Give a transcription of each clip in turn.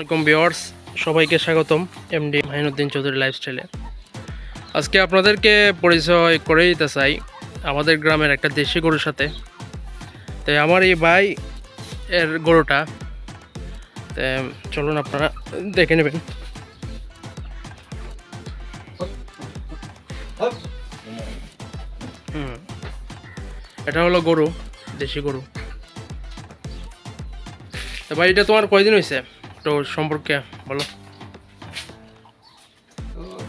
Welcome viewers সবাইকে স্বাগতম MD মাহিনুদ্দিন Chowdhury লাইফস্টাইলে। আজকে আপনাদেরকে পরিচয় করে দিতে চাই আমাদের গ্রামের একটা দেশি গরুর সাথে। তো আমার এই ভাই এর গরুটা চলুন আপনারা দেখে নেবেন। এটা হলো গরু, দেশি গরু। ভাই, এটা তোমার কয়দিন হয়েছে তো সম্পর্কে বলো।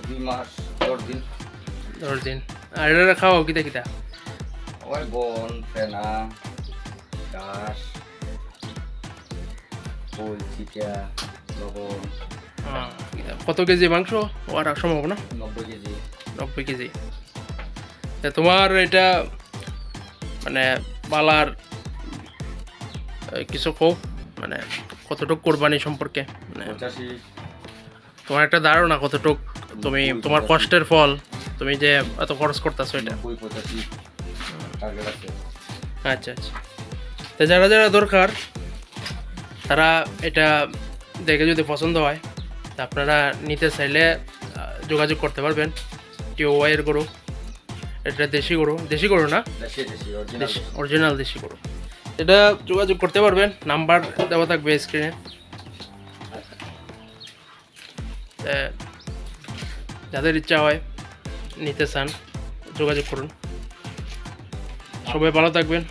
দুই মাস দশ দিন। দশ দিন। আর এটা খাওয়াও কিতা কিতা? ওই বন ফেনা ঘাস ফুল চিটা লবণ। কত? কেজি মাংস? আর সম্ভব না? নব্বই কেজি। নব্বই কেজি। তোমার এটা মানে পালার কিছু কো? মানে কতটুক কোরবানি সম্পর্কে? মানে তোমার একটা ধারণা কতটুক? তুমি তোমার কষ্টের ফল তুমি যে এত খরচ করতেছো এটা। আচ্ছা আচ্ছা। তো যারা যারা দরকার তারা এটা দেখে যদি পছন্দ হয় তা আপনারা নিতে চাইলে যোগাযোগ করতে পারবেন। টিও ওয়াইয়ের গরু। এটা দেশি গরু। দেশি গরু না? অরিজিনাল দেশি গরু। এটা যোগাযোগ করতে পারবেন নাম্বার দেওয়া থাকবে স্ক্রিনে যাদের ইচ্ছা হয় নিতে চান যোগাযোগ করুন। সবাই ভালো থাকবেন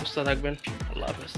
সুস্থ থাকবেন আল্লাহ হাফেজ।